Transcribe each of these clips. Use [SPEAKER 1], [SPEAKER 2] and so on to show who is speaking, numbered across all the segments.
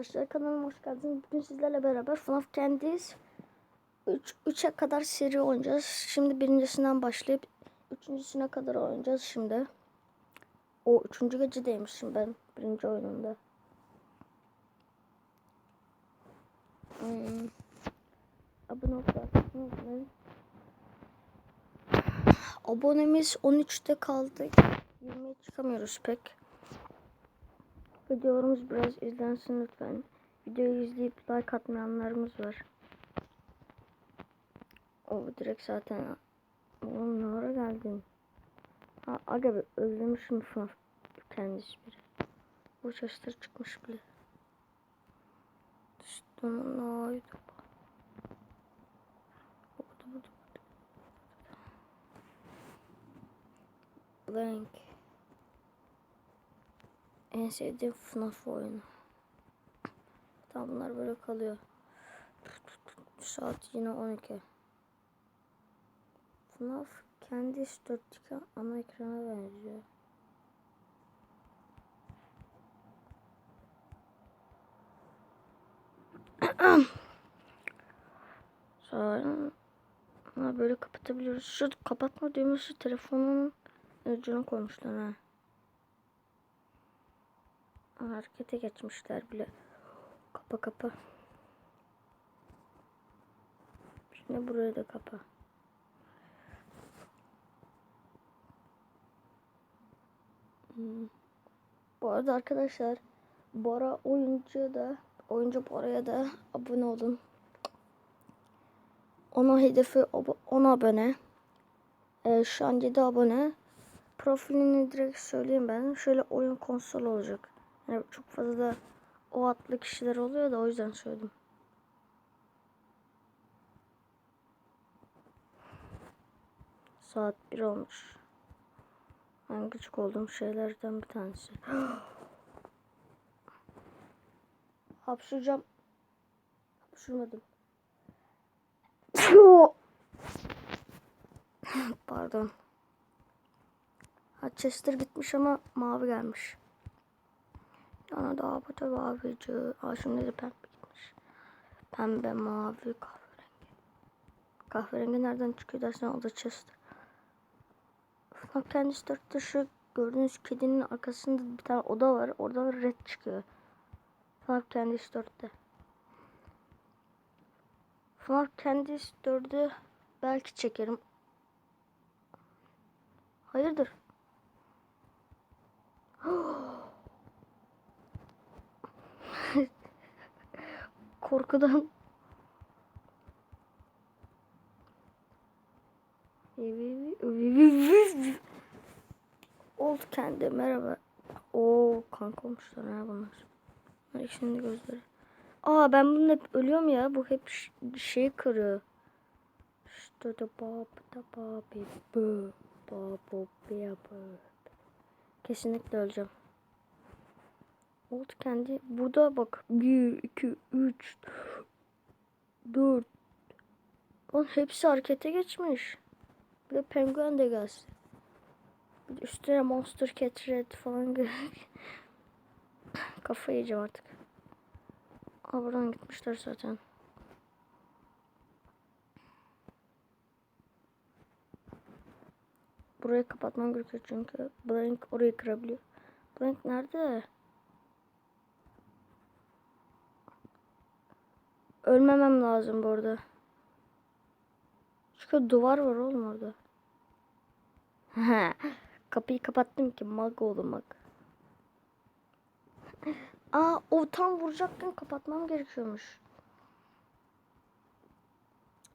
[SPEAKER 1] arkadaşlar kanalıma hoş geldiniz. Bugün sizlerle beraber FNAF Candies 3 3'e kadar seri oynayacağız. Şimdi birincisinden başlayıp üçüncüsüne kadar oynayacağız şimdi. O üçüncü gecedeymişim ben birinci oyununda. Hmm. Abone olmayı unutmayın. Abonemiz 13'te kaldı. 20'ye çıkamıyoruz pek. Videolarımız biraz izlensin lütfen. Videoyu izleyip like atmayanlarımız var. O direkt zaten Oğlum ne ara geldin? Ha, aga be özlemişim FNAF kendisi biri. Bu sesler çıkmış bile. Üstüne aydı. Blank. En sevdiğim FNAF oyunu. Tamam bunlar böyle kalıyor. Saat yine 12. FNAF kendi 4 ana ekrana benziyor. Sonra böyle kapatabiliyoruz. Şu kapatma düğmesi telefonun ucuna koymuşlar ha. Harekete geçmişler bile. Kapa kapa. Şimdi burayı da kapa. Hmm. Bu arada arkadaşlar Bora oyuncu da oyuncu Bora'ya da abone olun. Ona hedefi 10 abone. Ee, şu an 7 abone. Profilini direkt söyleyeyim ben. Şöyle oyun konsolu olacak. Yani çok fazla da o adlı kişiler oluyor da o yüzden söyledim. Saat 1 olmuş. En küçük olduğum şeylerden bir tanesi. Hapşuracağım. Hapşurmadım. Pardon. Ha Chester gitmiş ama mavi gelmiş. Yana da abata mavici. Aa şimdi de pembe gitmiş. Pembe, mavi, kahverengi. Kahverengi nereden çıkıyor dersen o da Chester. FNAF kendisi dörtte şu gördüğünüz kedinin arkasında bir tane oda var. Orada red çıkıyor. FNAF kendisi dörtte. FNAF kendisi dördü belki çekerim. Hayırdır? Korkudan Oldu kendi merhaba. Oo kanka olmuşlar ha bunlar. Bunlar şimdi gözleri. Aa ben bunu hep ölüyorum ya. Bu hep şey kırıyor. İşte de bab da babi bu babu bu Kesinlikle öleceğim. Oldu kendi. Burada bak. 1, 2, 3, 4. Lan hepsi harekete geçmiş. Bir de penguen de gelsin. Bir de üstüne Monster Cat Red falan Kafayı yiyeceğim artık. Aa buradan gitmişler zaten. Burayı kapatmam gerekiyor çünkü Blank orayı kırabiliyor. Blank nerede? Ölmemem lazım burada. Çünkü duvar var oğlum orada. Kapıyı kapattım ki mag oğlum. Aa o tam vuracakken kapatmam gerekiyormuş.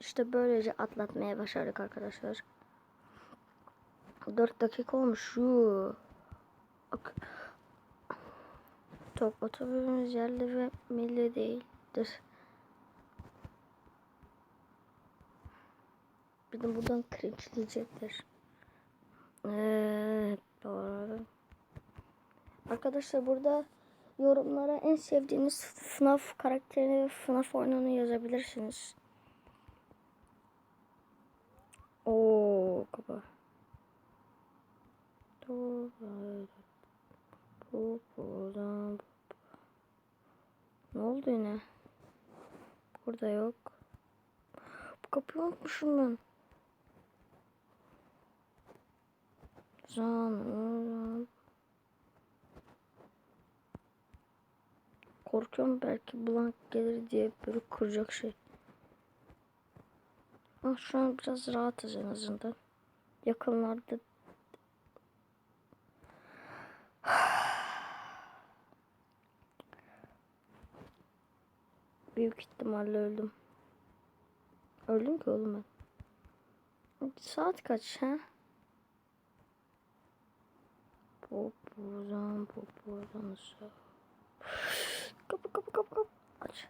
[SPEAKER 1] İşte böylece atlatmaya başardık arkadaşlar. 4 dakika olmuş. Şu. Top otobüsümüz yerli ve milli değildir. Bir de buradan cringe'leyecekler. Evet doğru. Arkadaşlar burada yorumlara en sevdiğiniz FNAF karakterini ve FNAF oyununu yazabilirsiniz. Oo kaba. Ne oldu yine? Burada yok. Bu kapıyı unutmuşum ben. Zaman. Korkuyorum belki blank gelir diye böyle kuracak şey. Ama şu an biraz rahatız en azından. Yakınlarda Büyük ihtimalle öldüm. Öldüm ki oğlum ben. Saat kaç ha? Popozan, popozan. Kapı kapı kapı kapı. Aç.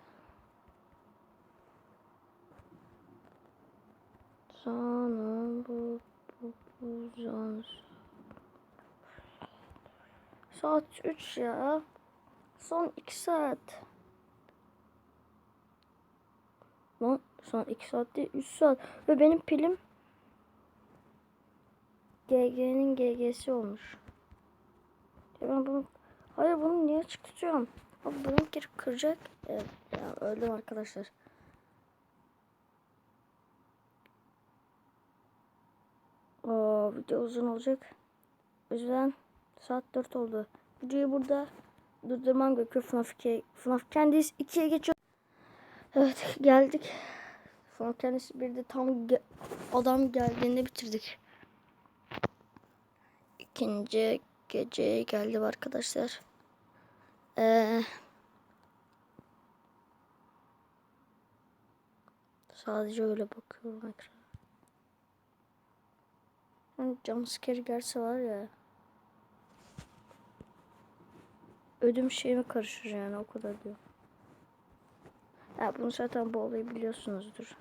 [SPEAKER 1] Sana bu popozan. Saat 3 ya. Son 2 saat. Lan son 2 saat değil 3 saat. Ve benim pilim GG'nin GG'si olmuş. Ben bunu hayır bunu niye açık? Abi bunu geri kıracak. Evet ya öldüm arkadaşlar. Oo, video uzun olacak. O yüzden saat 4 oldu. Videoyu burada durdurmam gerekiyor. FNAF 2'ye. FNAF kendisi 2'ye geçiyor. Evet geldik. FNAF kendisi bir de tam ge adam geldiğinde bitirdik. İkinci geceye geldim arkadaşlar. Ee, sadece öyle bakıyorum ekrana. Jumpscare gelse var ya. Ödüm şeyime karışır yani o kadar diyor. Ya bunu zaten bu olayı biliyorsunuzdur.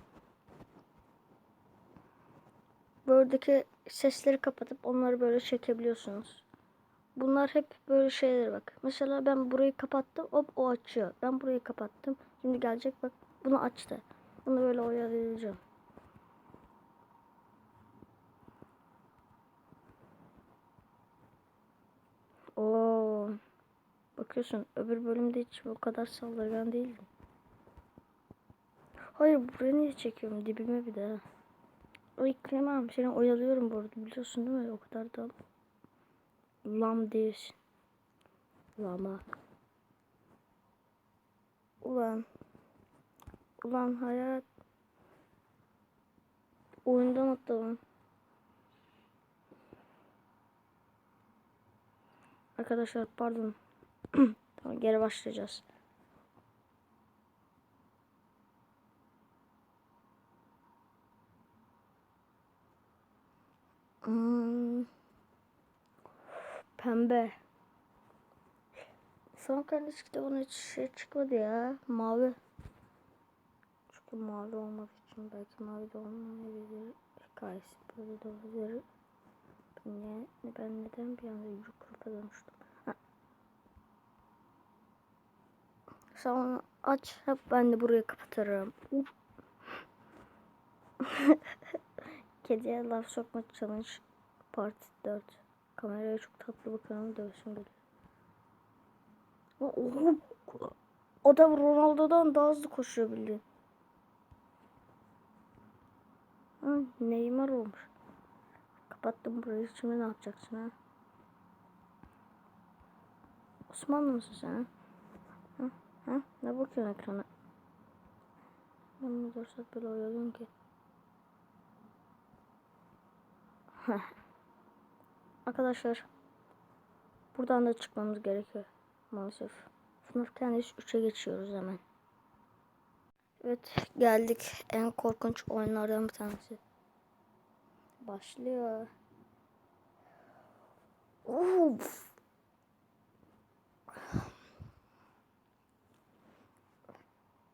[SPEAKER 1] Buradaki sesleri kapatıp onları böyle çekebiliyorsunuz. Bunlar hep böyle şeyler bak. Mesela ben burayı kapattım hop o açıyor. Ben burayı kapattım. Şimdi gelecek bak bunu açtı. Bunu böyle oyalayacağım. Oo. Bakıyorsun öbür bölümde hiç o kadar saldırgan değildim. Hayır buraya niye çekiyorum dibime bir daha. Ay kremam seni oyalıyorum bu arada biliyorsun değil mi? O kadar da lam değilsin. Lama. Ulan. Ulan hayat. Oyundan atladım. Arkadaşlar pardon. tamam geri başlayacağız. Hmm. Pembe. Son kardeş kitabına hiç şey çıkmadı ya. Mavi. Çünkü mavi olmak için belki mavi de olmayabilir. Hikayesi böyle de olabilir. Ne, ben neden bir anda dönüştüm? Ha. Sen aç. Hep ben de burayı kapatırım. Kediye laf sokma challenge part 4. Kameraya çok tatlı bakıyorum dövüşüm geliyor. Oho. Adam Ronaldo'dan daha hızlı koşuyor bildiğin. Ha, Neymar olmuş. Kapattım burayı. Şimdi ne yapacaksın ha? Osmanlı mısın sen? Ha? Ha? Ne bakıyorsun ekrana? Ben mi dursak böyle oyalıyorum ki? Arkadaşlar buradan da çıkmamız gerekiyor maalesef. Sınıf kendisi 3'e geçiyoruz hemen. Evet geldik en korkunç oyunlardan bir tanesi. Başlıyor. Uf.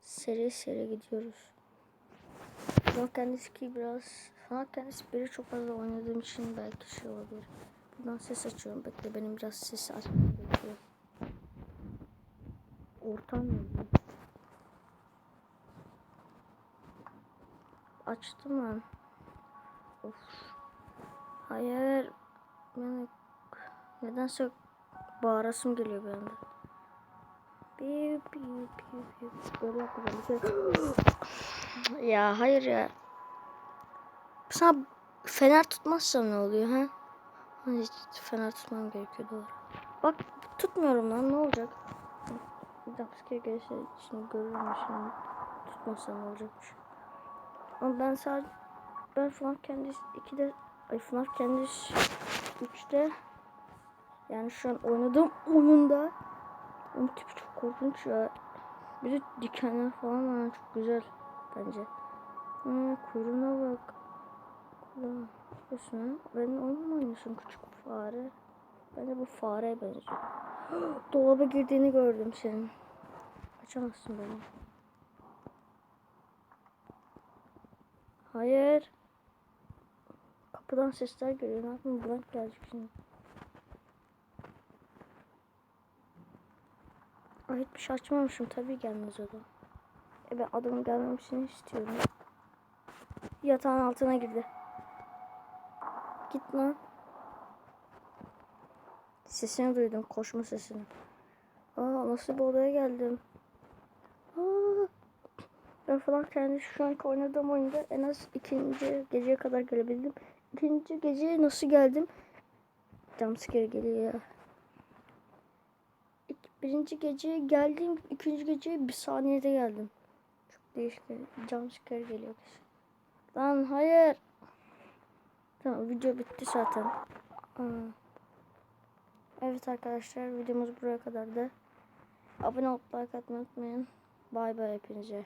[SPEAKER 1] Seri seri gidiyoruz. Kendisi ki biraz kendisi biri çok fazla oynadığım için belki şey olabilir. Buradan ses açıyorum. Bekle benim biraz ses açmam gerekiyor. Ortam mı? Açtım ben. Of. Hayır. Yani nedense bağırasım geliyor bir anda. Piu piu piu Böyle yapacağım. Kere- ya hayır ya. Sana fener tutmazsam ne oluyor ha? Hiç fener tutmam gerekiyor doğru. Bak tutmuyorum lan ne olacak? Jumpscare gelirse şimdi görürüm şimdi. Tutmazsam ne olacakmış. Ama ben sadece ben FNAF kendisi 2'de ay FNAF kendisi 3'te yani şu an oynadığım oyunda onun tipi çok korkunç ya. Bir de dikenler falan var çok güzel bence. Ha, kuyruğuna bak. Kuyruğuna bakıyorsun ha. Benim oyun mu oynuyorsun küçük fare? Bence bu fareye benziyor. Dolaba girdiğini gördüm senin. Açamazsın beni. Hayır. Kapıdan sesler geliyor. Ne yapayım? Blank gelecek şimdi. Ay hiçbir şey açmamışım. Tabii gelmez o da. E ben adamın gelmemesini istiyorum. Yatağın altına girdi. Git lan. Sesini duydum. Koşma sesini. Aa nasıl bir odaya geldim. Aa, ben falan kendi şu anki oynadığım oyunda en az ikinci geceye kadar gelebildim. İkinci geceye nasıl geldim? Jumpscare geliyor ya. Birinci geceye geldim. ikinci geceye bir saniyede geldim. Çok değişik. Jumpscare geliyor. Lan hayır. Tamam video bitti zaten. Evet arkadaşlar videomuz buraya kadardı. Abone olup like atmayı unutmayın. Bay bay hepinize.